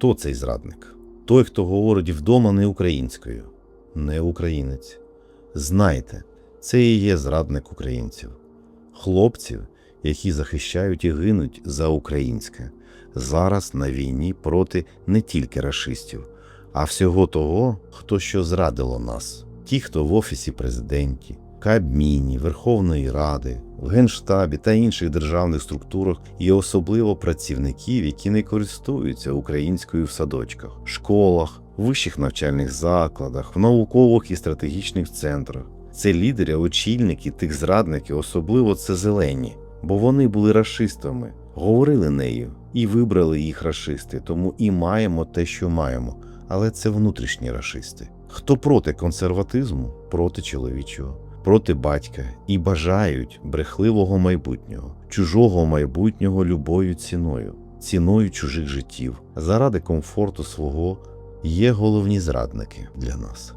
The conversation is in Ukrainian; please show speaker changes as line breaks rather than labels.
Хто цей зрадник? Той, хто говорить вдома не українською, не українець. Знайте, це і є зрадник українців, хлопців, які захищають і гинуть за українське, зараз на війні проти не тільки рашистів, а всього того, хто що зрадило нас. Ті, хто в офісі президенті, Кабміні, Верховної Ради, в Генштабі та інших державних структурах і особливо працівників, які не користуються українською в садочках, школах, вищих навчальних закладах, в наукових і стратегічних центрах. Це лідери, очільники тих зрадників, особливо це зелені, бо вони були расистами, говорили нею і вибрали їх расисти, тому і маємо те, що маємо. Але це внутрішні расисти. Хто проти консерватизму, проти чоловічого, проти батька і бажають брехливого майбутнього, чужого майбутнього любою ціною, ціною чужих життів, заради комфорту свого є головні зрадники для нас.